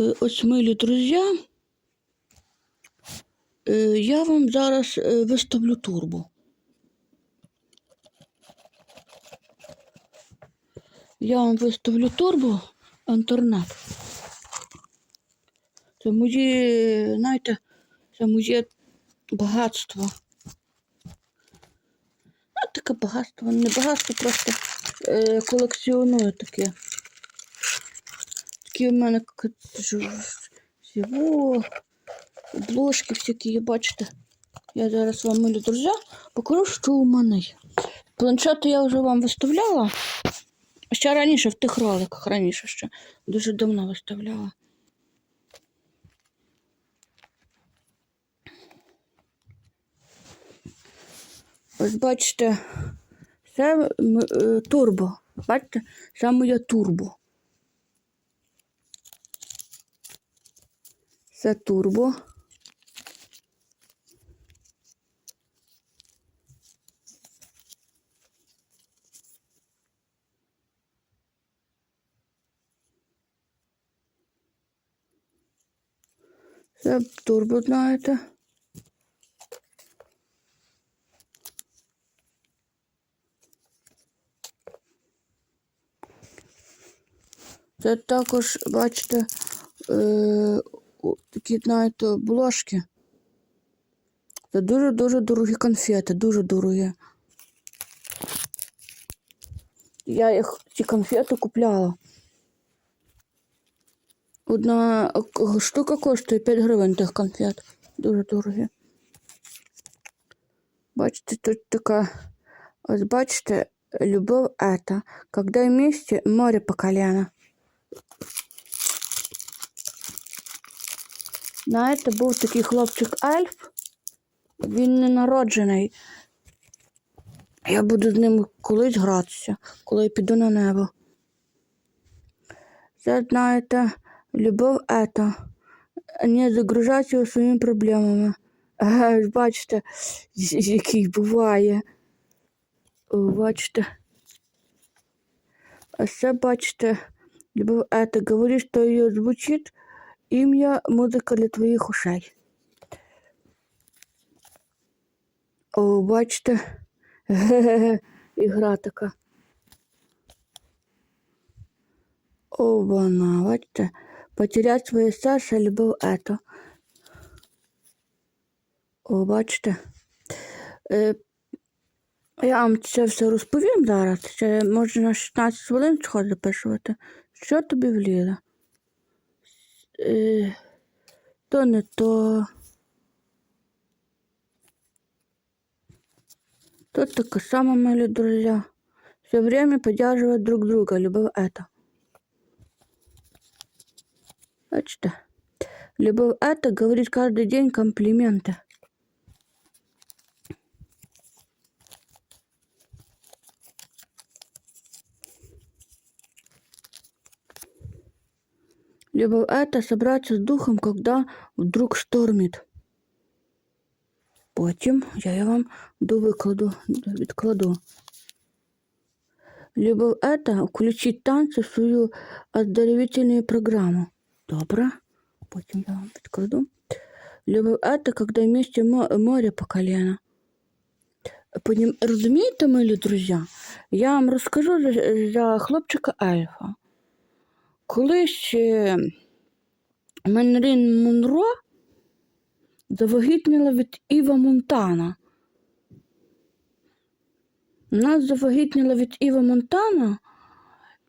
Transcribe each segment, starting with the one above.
Е, Ось, милі друзі, е, я вам зараз е, виставлю турбо. Я вам виставлю турбо інтернет. Це моє, знаєте, це моє багатство. А таке багатство, не багатство, просто колекціоную таке. Такі в мене всього, обложки всякі, бачите. Я зараз вам, милі друзі, покажу, що у мене є. Планшети я вже вам виставляла. Ще раніше в тих роликах, раніше ще дуже давно виставляла. Ось бачите, це е, турбо. Бачите, це моє турбо. Це турбо. Це турбо, знаєте. Це також, бачите, е, такі, знаєте, обложки. Це дуже-дуже дорогі конфети, дуже дорогі. Я їх ці конфети купляла. Одна к- штука коштує 5 гривень тих конфет. Дуже дорогі. Бачите, тут така. Ось бачите, любов это. Когда вместе море по колено. Знаєте, був такий хлопчик Альф. Він не народжений. Я буду з ним колись гратися, коли я піду на небо. Це, знаєте, любов это. Не загружати його своїми проблемами. Бачите, який буває. Бачите. А це, бачите, любов это. Говори, що її звучить ім'я музика для твоїх ушей. О, бачите. Ге-ге-ге, ігра така. О, вона, бачите. Потерять своє серце, любов это. О, бачите. Е, я вам це все розповім зараз. Це може на 16 хвилин чого записувати. Що тобі влізе? Е, то не то. Тут таке саме, милі друзі. Все время поддерживать друг друга, любов это. Бачите? Любов это говорит каждый день комплименты. Любов это собраться с духом, когда вдруг штормит. Потім я її вам довикладу, відкладу. Любов это включить танці в свою оздоровительную программу. Добре. Потім я вам відкладу. Любов это, когда вместе мо- море по колено. Понім... Розумієте, милі друзі? Я вам розкажу за, за хлопчика Альфа. Колись Менрін Монро завагітніла від Іва Монтана. Вона завагітніла від Іва Монтана,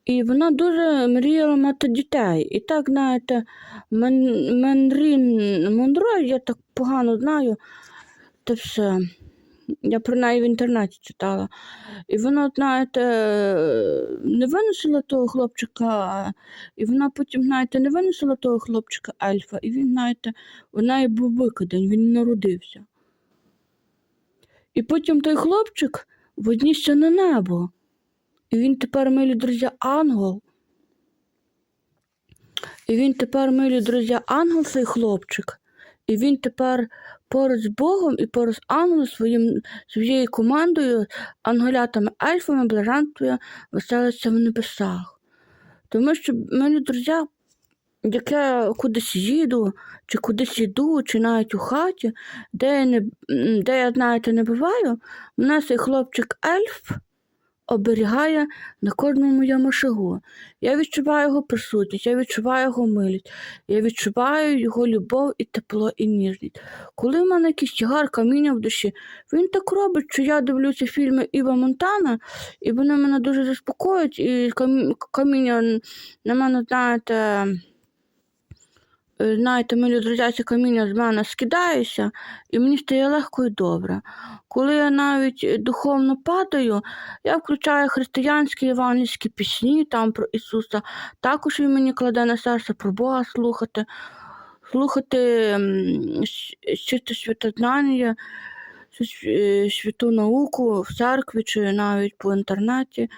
і вона дуже мріяла мати дітей. І так, знаєте, Мен, Менрін Монро, я так погано знаю, це все. Я про неї в інтернеті читала. І вона, знаєте, не виносила того хлопчика, і вона потім, знаєте, не виносила того хлопчика Альфа, і він, знаєте, у неї був викидень, він народився. І потім той хлопчик вознісся на небо. І він тепер, милі друзі, ангел. І він тепер, милі друзі, ангел цей хлопчик. І він тепер поруч з Богом і поруч ангелом своїм, своєю командою, ангелятами, альфами, блаженствує, веселиться в небесах. Тому що, мені, друзі, як я кудись їду, чи кудись йду, чи навіть у хаті, де я, не, де я знаєте, не буваю, мене цей хлопчик ельф оберігає на кожному моєму шагу. Я відчуваю його присутність, я відчуваю його милість, я відчуваю його любов і тепло і ніжність. Коли в мене якийсь тягар каміння в душі, він так робить, що я дивлюся фільми Іва Монтана, і вони мене дуже заспокоюють, і камі- каміння на мене, знаєте, знаєте, милі друзі, каміння з мене скидається, і мені стає легко і добре. Коли я навіть духовно падаю, я включаю християнські євангельські пісні там про Ісуса. Також він мені кладе на серце про Бога слухати, слухати чисте святознання, е, святу науку в церкві чи навіть по інтернеті,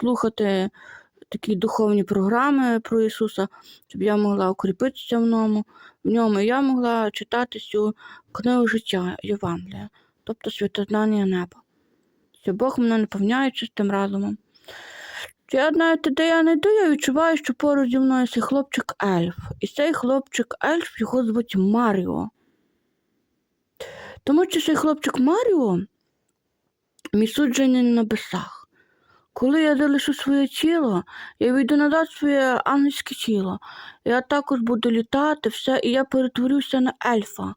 слухати такі духовні програми про Ісуса, щоб я могла укріпитися в ньому, в ньому я могла читати цю книгу життя Євангелія, тобто святознання неба. Що Бог мене наповняє чистим разумом. Я знаєте, де я не йду, я відчуваю, що поруч зі мною цей хлопчик Ельф. І цей хлопчик Ельф його звуть Маріо. Тому що цей хлопчик Маріо мій суджений на небесах. Коли я залишу своє тіло, я вийду назад своє ангельське тіло. Я також буду літати, все, і я перетворюся на ельфа.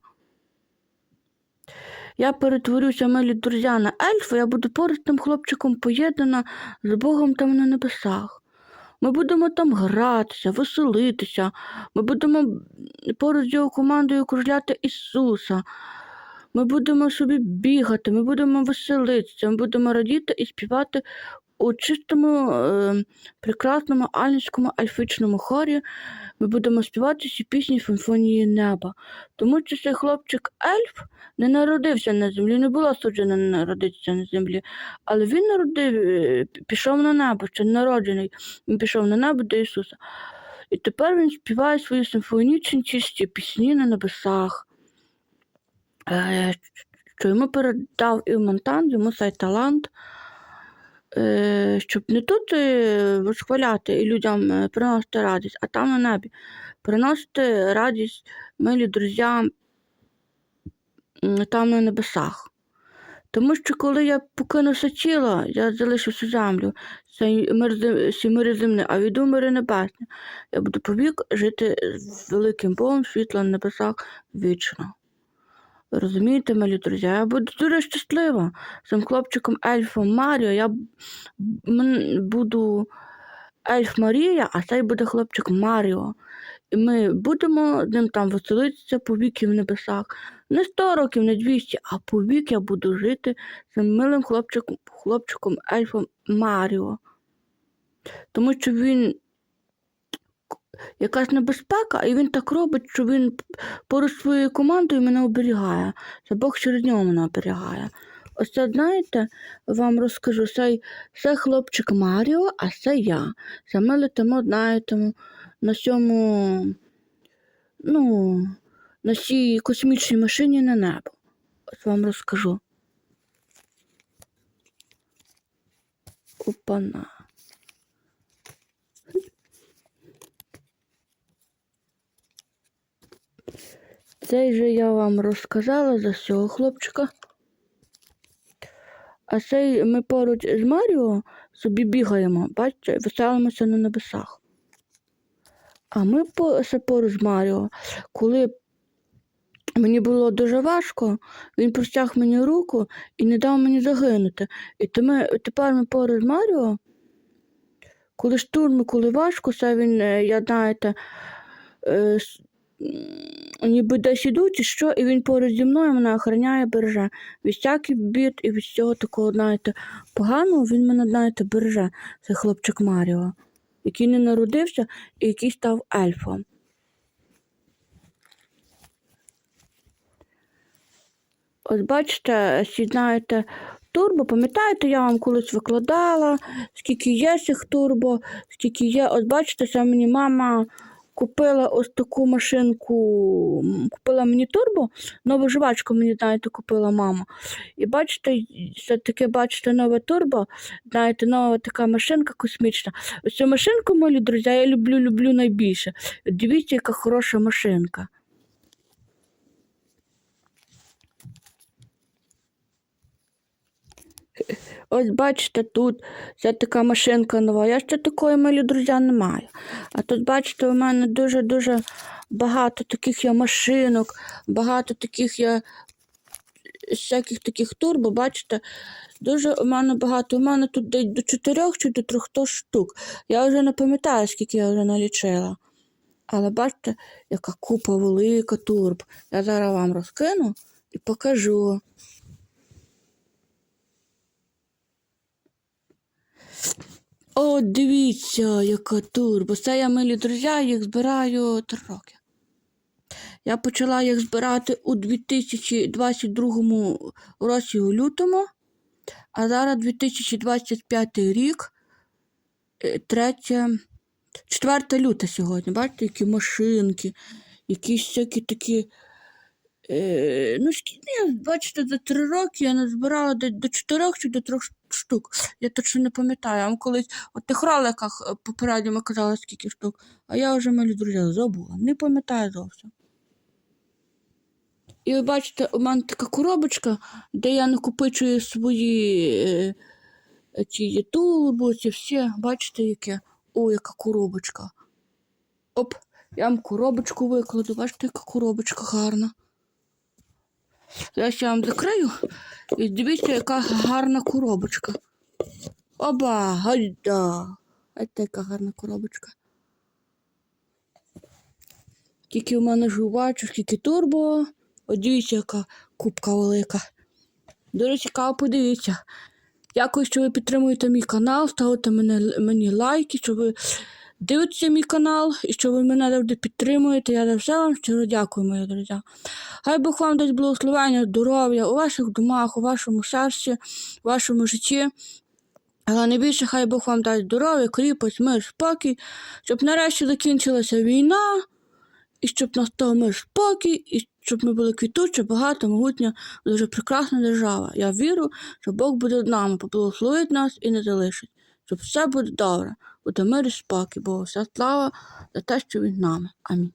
Я перетворюся, милі друзі, на ельфа, я буду поруч тим хлопчиком поєднана з Богом там на небесах. Ми будемо там гратися, веселитися, ми будемо поруч з його командою кружляти Ісуса. Ми будемо собі бігати, ми будемо веселитися, ми будемо радіти і співати у чистому, е, прекрасному ангельському ельфічному хорі. Ми будемо співати ці пісні симфонії неба. Тому що цей хлопчик ельф не народився на землі, не було суджено народитися на землі, але він народив, е, пішов на небо, ще народжений. Він пішов на небо до Ісуса. І тепер він співає свої симфонічні чисті пісні на небесах. Е, Що йому передав і Монтан, йому цей талант, щоб не тут е, восхваляти і людям е, приносити радість, а там на небі. Приносити радість милі друзям там на небесах. Тому що коли я покину все тіло, я залишу всю землю, цей мир, зем- мири земні, а віду мири небесні. Я буду повік жити з великим Богом світла на небесах вічно. Розумієте, мої друзі, я буду дуже щаслива з цим хлопчиком Ельфом Маріо. Я буду Ельф Марія, а цей буде хлопчик Маріо. І ми будемо ним там веселитися по віки в небесах. Не 100 років, не 200, а по вік я буду жити з цим милим хлопчиком, хлопчиком Ельфом Маріо. Тому що він якась небезпека, і він так робить, що він поруч своєю командою мене оберігає. Це Бог через нього мене оберігає. Ось це, знаєте, вам розкажу, цей, це хлопчик Маріо, а це я. Це ми летимо, знаєте, на цьому, ну, на цій космічній машині на небо. Ось вам розкажу. Опана. Цей же я вам розказала за цього хлопчика. А цей ми поруч з Маріо собі бігаємо, бачите, веселимося на небесах. А ми ще поруч з Маріо, коли мені було дуже важко, він простяг мені руку і не дав мені загинути. І тепер ми поруч з Маріо, коли штурми, коли важко, це він, е, я знаєте, е, ніби десь іду чи що, і він поруч зі мною мене охороняє, береже. Від всяких бід і від всього такого, знаєте, поганого він мене, знаєте, береже, цей хлопчик Маріо, який не народився і який став ельфом. Ось бачите, всі знаєте, турбо, пам'ятаєте, я вам колись викладала, скільки є цих турбо, скільки є. Ось бачите, це мені мама купила ось таку машинку, купила мені турбо, нову жвачку мені, знаєте, купила мама. І бачите, це таке, бачите, нове турбо, знаєте, нова така машинка космічна. Ось цю машинку, мої друзі, я люблю, люблю найбільше. Дивіться, яка хороша машинка. Ось бачите, тут це така машинка нова. Я ще такої малі друзі не маю. А тут, бачите, у мене дуже-дуже багато таких є машинок, багато таких є всяких таких турбо, бачите, дуже у мене багато. У мене тут десь до чотирьох чи до трьох штук. Я вже не пам'ятаю, скільки я вже налічила. Але бачите, яка купа велика турб. Я зараз вам розкину і покажу. О, дивіться, яка турбо. Це я, милі друзі, їх збираю три роки. Я почала їх збирати у 2022 році у лютому, а зараз 2025 рік, 3, 4 люта сьогодні. Бачите, які машинки, якісь всякі такі. Е, ну, скільки бачите, за три роки я назбирала десь до чотирьох чи до трьох штук. Я точно не пам'ятаю. Я вам колись у тих роликах е, попередньо казала, скільки штук, а я вже малі друзі забула. Не пам'ятаю зовсім. І ви бачите, у мене така коробочка, де я накопичую свої е, ці тулуби, ці всі. Бачите, яке? О, яка коробочка. Оп, я вам коробочку викладу. Бачите, яка коробочка гарна. Я вам закрию. І дивіться, яка гарна коробочка. Оба, гайда. Ось така гарна коробочка. Скільки в мене жувачу, скільки турбо. От дивіться, яка кубка велика. Дуже цікаво, подивіться. Дякую, що ви підтримуєте мій канал, ставите мені лайки, що ви дивитеся мій канал і що ви мене завжди підтримуєте. Я за все вам щиро дякую, мої друзі. Хай Бог вам дасть благословення, здоров'я у ваших домах, у вашому серці, у вашому житті. Але найбільше хай Бог вам дасть здоров'я, кріпость, мир, спокій, щоб нарешті закінчилася війна, і щоб настав мир спокій, і щоб ми були квітуча, багата, могутня, дуже прекрасна держава. Я вірю, що Бог буде з нами, поблагословить нас і не залишить. Щоб все буде добре, і спокій, бо вся слава за те, що він нами. Амінь.